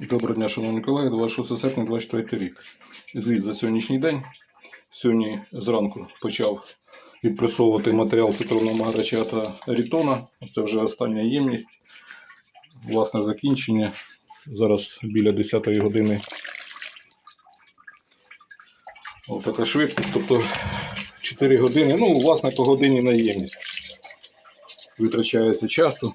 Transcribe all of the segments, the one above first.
Доброго дня, шановні колеги, 26 серпня 24 рік. Звіт за сьогоднішній день. Сьогодні зранку почав відпресовувати матеріал цитрового маграча та рітона. Це вже остання ємність. Власне закінчення. Зараз біля 10 години. Ось така швидкість. Тобто 4 години. Ну, власне, по годині на ємність. Витрачається часу.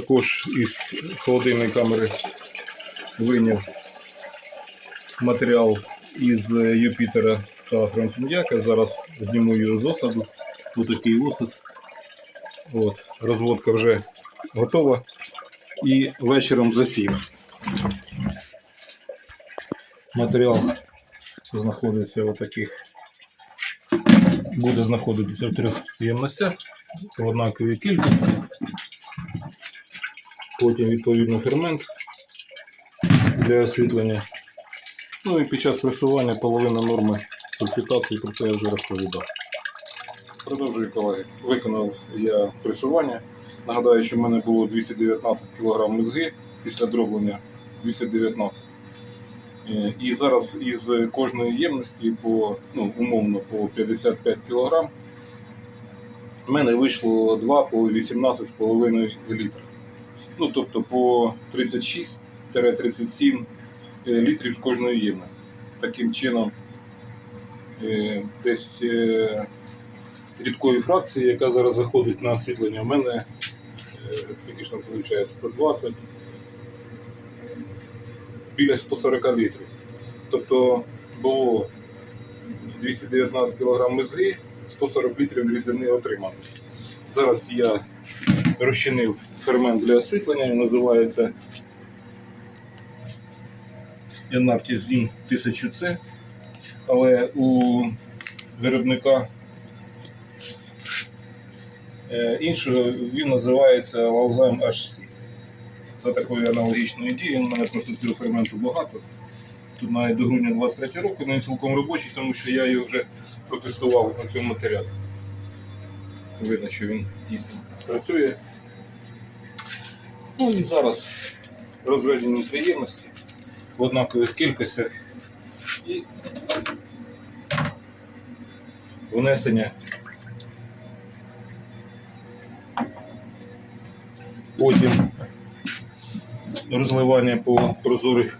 Також із холодильної камери вийняв матеріал із Юпітера та Франкіндяка. Зараз зніму його з осаду. Ось такий осад. От, розводка вже готова. І вечором засів. Матеріал знаходиться в таких. Буде знаходитися в трьох ємностях в однаковій кількості потім відповідно фермент для освітлення. Ну і під час пресування половина норми сульфітації, про це я вже розповідав. Продовжую, колеги. Виконав я пресування. Нагадаю, що в мене було 219 кг мезги після дроблення 219. Е, І зараз із кожної ємності по, ну, умовно по 55 кг в мене вийшло 2 по 18,5 літра. Ну, тобто по 36-37 е, літрів з кожної ємності. Таким чином, е, десь е, рідкої фракції, яка зараз заходить на освітлення, у мене скільки ж там виходить 120 біля 140 літрів. Тобто було 219 кг мезги, 140 літрів рідини отримано. Зараз я розчинив фермент для освітлення, він називається Янартізін 1000C, але у виробника е, іншого він називається Лалзайм HC. За такою аналогічною дією, у мене просто цього ферменту багато. Тут навіть до грудня 23 року він цілком робочий, тому що я його вже протестував на цьому матеріалі. Видно, що він дійсно працює. Ну і зараз розведені приємності в однакових кількостях і внесення потім розливання по прозорих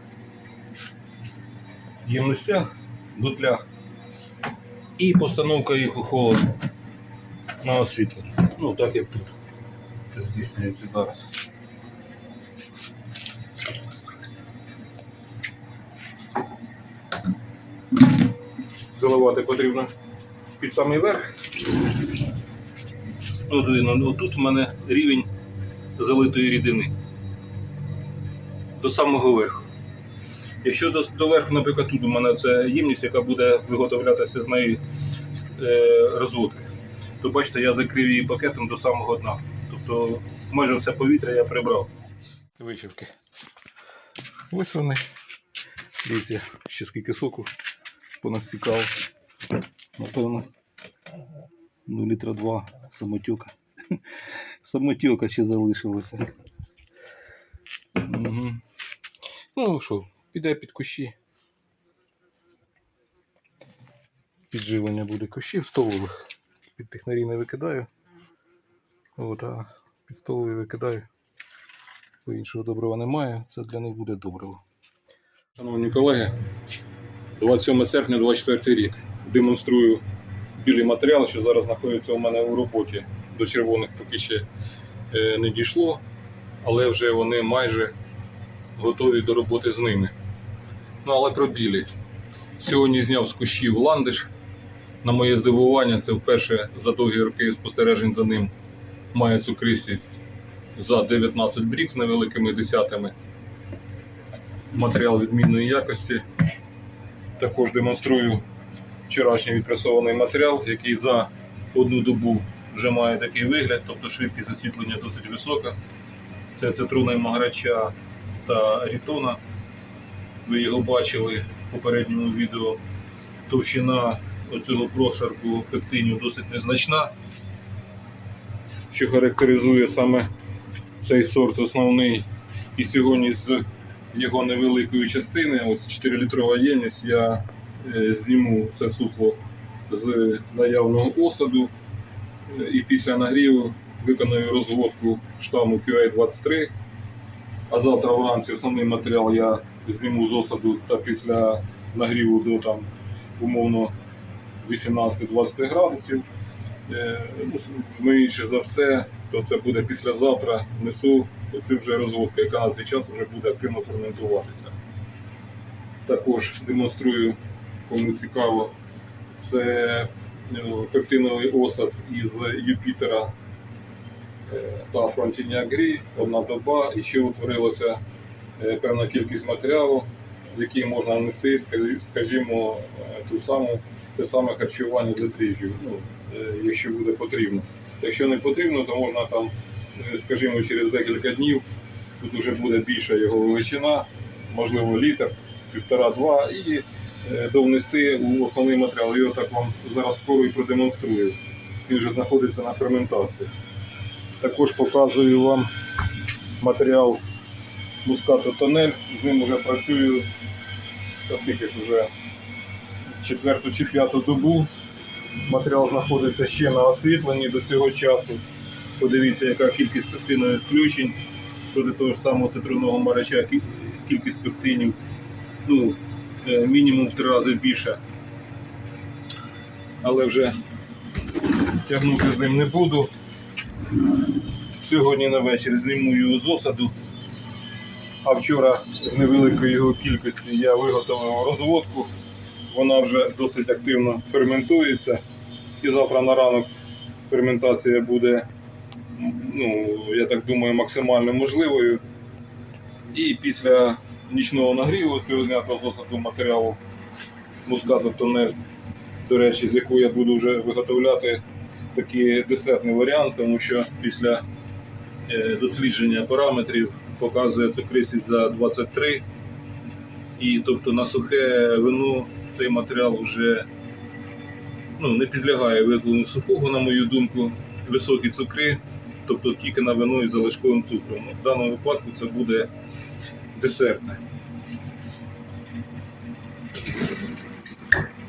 ємностях, бутлях і постановка їх у холод на освітлення. Ну, так як тут здійснюється зараз. Заливати потрібно під самий верх. От видно, тут у мене рівень залитої рідини. До самого верху. Якщо до, до верху, наприклад, тут у мене це ємність, яка буде виготовлятися з неї е, розводки, то бачите, я закрив її пакетом до самого дна. Тобто майже все повітря я прибрав. Вичівки. Ось вони. Дивіться, ще скільки соку понастікало. Напевно. Ну, літра два самотюка. Самотюка ще залишилося. Угу. Ну що, піде під кущі. Підживлення буде кущів столових. Під технарі не викидаю. От, а під викидаю. Бо іншого добрива немає, це для них буде добриво. Шановні колеги, 27 серпня 24 рік. Демонструю білий матеріал, що зараз знаходиться у мене у роботі. До червоних поки ще е, не дійшло, але вже вони майже готові до роботи з ними. Ну, але про білі. Сьогодні зняв з кущів ландиш. На моє здивування, це вперше за довгі роки спостережень за ним має цукристість за 19 брік з невеликими десятами. Матеріал відмінної якості. Також демонструю вчорашній відпресований матеріал, який за одну добу вже має такий вигляд, тобто швидкість освітлення досить висока. Це цитруна маграча та рітона. Ви його бачили в попередньому відео. Товщина оцього прошарку пектинів досить незначна, що характеризує саме цей сорт основний. І сьогодні з його невеликої частини, ось 4-літрова ємність, я е, зніму це сусло з наявного осаду і після нагріву виконую розводку штаму QA23. А завтра вранці основний матеріал я зніму з осаду та після нагріву до там умовно 18-20 градусів. Е, ну, Миючи за все, то це буде післязавтра несу цю вже розводку, яка на цей час вже буде активно ферментуватися. Також демонструю, кому цікаво, це е, пептиновий осад із Юпітера е, та Фронтіні Агрі, одна доба, і ще утворилася певна кількість матеріалу, який можна скажі- скажімо, ту саму, те саме харчування для дріжджів, ну, е, якщо буде потрібно. Якщо не потрібно, то можна там, е, скажімо, через декілька днів тут вже буде більша його величина, можливо, літр, півтора-два, і е, довнести у основний матеріал. Його так вам зараз скоро і продемонструю. Він вже знаходиться на ферментації. Також показую вам матеріал мускату тонель. З ним вже працюю та скільки ж вже четверту чи п'яту добу. Матеріал знаходиться ще на освітленні до цього часу. Подивіться, яка кількість пектинових включень проти того ж самого цитруного марача, кількість пектинів ну, е, мінімум в три рази більше. Але вже тягнути з ним не буду. Сьогодні на вечір зніму його з осаду. А вчора з невеликої його кількості я виготовив розводку. Вона вже досить активно ферментується. І завтра на ранок ферментація буде, ну, я так думаю, максимально можливою. І після нічного нагріву цього знятого з матеріалу мускату тонель, до речі, з якого я буду вже виготовляти такий десертний варіант, тому що після е, дослідження параметрів показує цукристість за 23. І тобто на сухе вино цей матеріал вже ну, не підлягає виготовленню сухого, на мою думку, високі цукри, тобто тільки на вино із залишковим цукром. В даному випадку це буде десертне.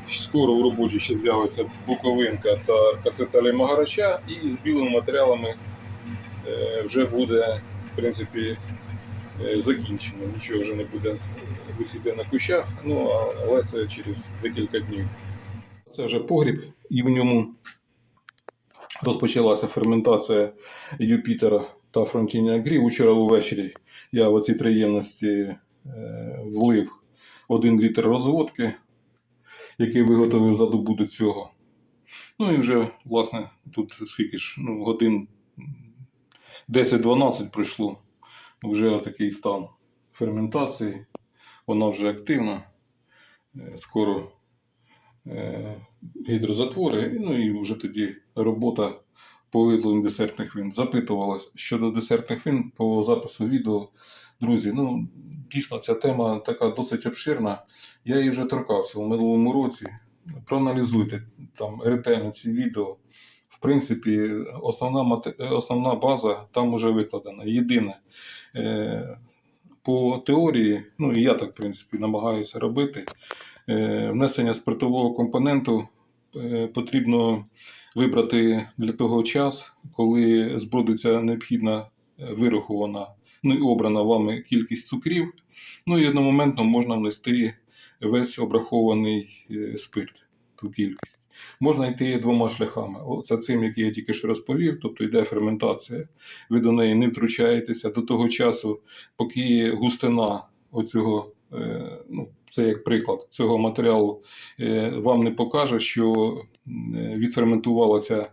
Скоро в роботі ще з'явиться буковинка та кацеталі магарача, і з білими матеріалами е, вже буде в принципі е, закінчено. Нічого вже не буде висіти на кущах, ну але це через декілька днів. Це вже погріб, і в ньому розпочалася ферментація Юпітера та Фронтіні Агрі. Учора увечері я в оці три ємності е, влив один літр розводки, який виготовив за добу до цього. Ну і вже, власне, тут скільки ж, ну, годин 10-12 пройшло. Вже такий стан ферментації. Вона вже активна. Е, Скоро е, гідрозатвори, ну і вже тоді робота по виготовленню десертних вин. Запитувалась щодо десертних вин по запису відео. Друзі, ну дійсно ця тема така досить обширна. Я її вже торкався у минулому році. Проаналізуйте там ретельно ці відео. В принципі, основна, основна база там вже викладена. Єдине, е, по теорії, ну і я так, в принципі, намагаюся робити. Е, внесення спиртового компоненту е, потрібно вибрати для того час, коли збродиться необхідна е, вирахована, ну і обрана вами кількість цукрів. Ну і одномоментно можна внести весь обрахований спирт, ту кількість. Можна йти двома шляхами. Оце цим, який я тільки що розповів, тобто йде ферментація. Ви до неї не втручаєтеся до того часу, поки густина оцього, е, ну, це як приклад цього матеріалу, е, вам не покаже, що е, відферментувалася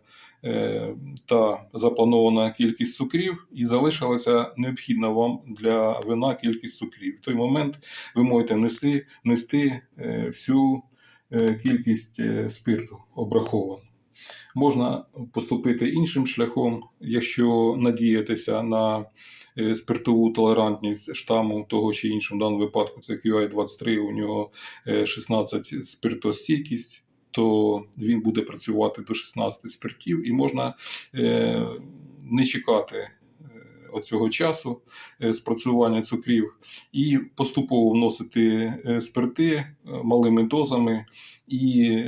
та запланована кількість цукрів, і залишилася необхідна вам для вина кількість цукрів. В той момент ви можете нести, нести всю кількість е, спирту обраховану. Можна поступити іншим шляхом, якщо надіятися на е, спиртову толерантність штаму того чи іншого, в даному випадку це QI-23, у нього е, 16 спиртостійкість, то він буде працювати до 16 спиртів і можна е, не чекати е, оцього часу е, спрацювання цукрів і поступово вносити е, спирти е, малими дозами, і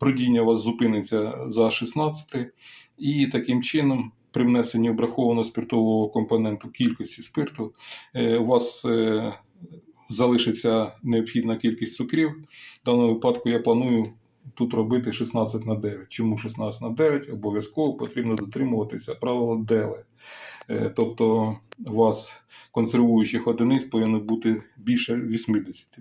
бродіння у вас зупиниться за 16, і таким чином. При внесенні обрахованого спиртового компоненту кількості спирту у вас залишиться необхідна кількість цукрів. В даному випадку я планую тут робити 16 на 9. Чому 16 на 9? Обов'язково потрібно дотримуватися правила DELE. Е, Тобто у вас консервуючих одиниць повинно бути більше 80.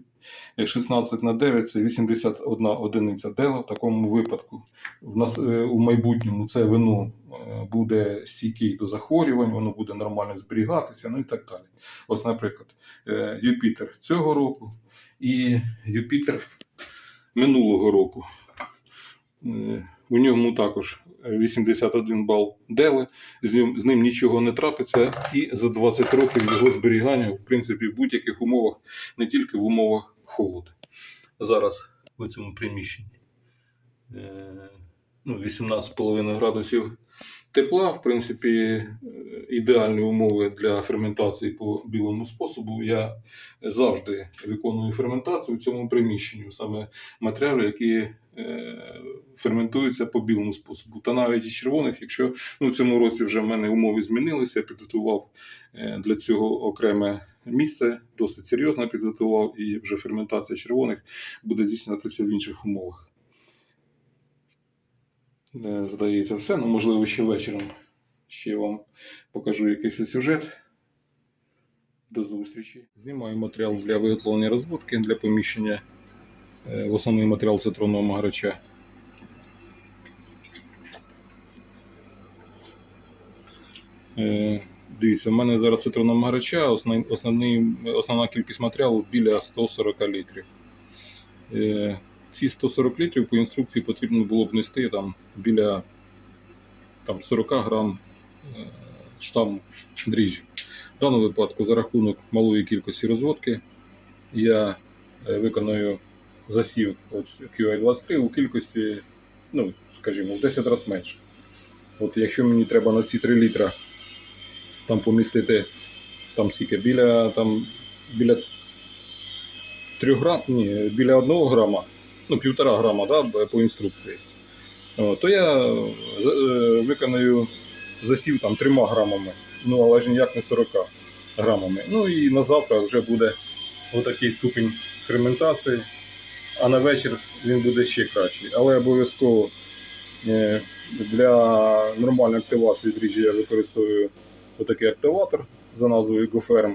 Е, 16 на 9 це 81 одиниця DELE. В такому випадку в нас, е, у майбутньому це вино е, буде стійкий до захворювань, воно буде нормально зберігатися, ну і так далі. Ось, наприклад, е, Юпітер цього року і Юпітер минулого року. Е, У ньому також 81 бал дели, з ним, з ним нічого не трапиться, і за 20 років його зберігання, в принципі, в будь-яких умовах, не тільки в умовах холоду. Зараз в цьому приміщенні е, ну, 18,5 градусів тепла, в принципі, е, ідеальні умови для ферментації по білому способу. Я завжди виконую ферментацію в цьому приміщенні, саме матеріали, які е, ферментуються по білому способу. Та навіть і червоних, якщо ну, в цьому році вже в мене умови змінилися, я підготував е, для цього окреме місце, досить серйозно підготував, і вже ферментація червоних буде здійснюватися в інших умовах. Е, Здається, все. Ну, можливо, ще вечором ще вам покажу якийсь сюжет. До зустрічі. Знімаю матеріал для виготовлення розводки для поміщення е, в основний матеріал цитронного магарача. Е, Дивіться, в мене зараз цитронного магарача, основний, основна кількість матеріалу біля 140 літрів. Ці 140 літрів по інструкції потрібно було б нести там, біля там, 40 грам е, штаму дріжджів. В даному випадку за рахунок малої кількості розводки я е, виконую засів ось QI23 у кількості, ну, скажімо, в 10 разів менше. От якщо мені треба на ці 3 літра там помістити там скільки, біля там біля 3 грам, ні, біля 1 грама, ну, півтора грама да, по інструкції, то я е, е, виконую засів там 3 грамами, ну але ж ніяк не 40 грамами. Ну і на завтра вже буде отакий ступінь ферментації, а на вечір він буде ще кращий. Але обов'язково е, для нормальної активації дріжджі я використовую отакий активатор за назвою GoFerm.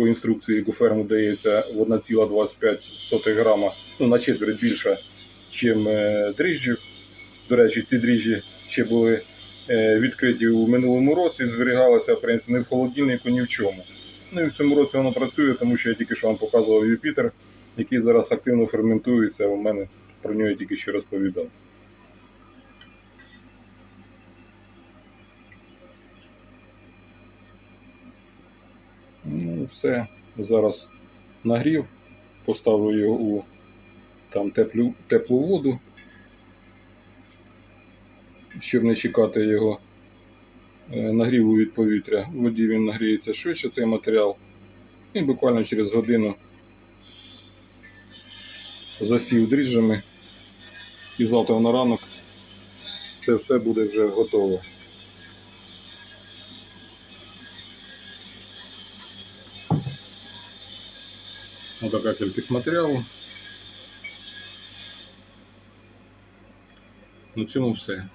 По інструкції GoFerm дається в 1,25 грама, ну на четверть більше, ніж дріжджів. До речі, ці дріжджі ще були е, відкриті у минулому році, зберігалися в принципі, не в холодильнику, ні в чому. Ну і в цьому році воно працює, тому що я тільки що вам показував Юпітер, який зараз активно ферментується. У мене про нього я тільки що розповідав. Ну, все. Зараз нагрів, поставлю його у там, теплю, теплу воду, щоб не чекати його е, нагріву від повітря. В воді він нагріється швидше цей матеріал. І буквально через годину засів дріжджами. І завтра на ранок це все буде вже готово. Ось така кількість матеріалу. На цьому все.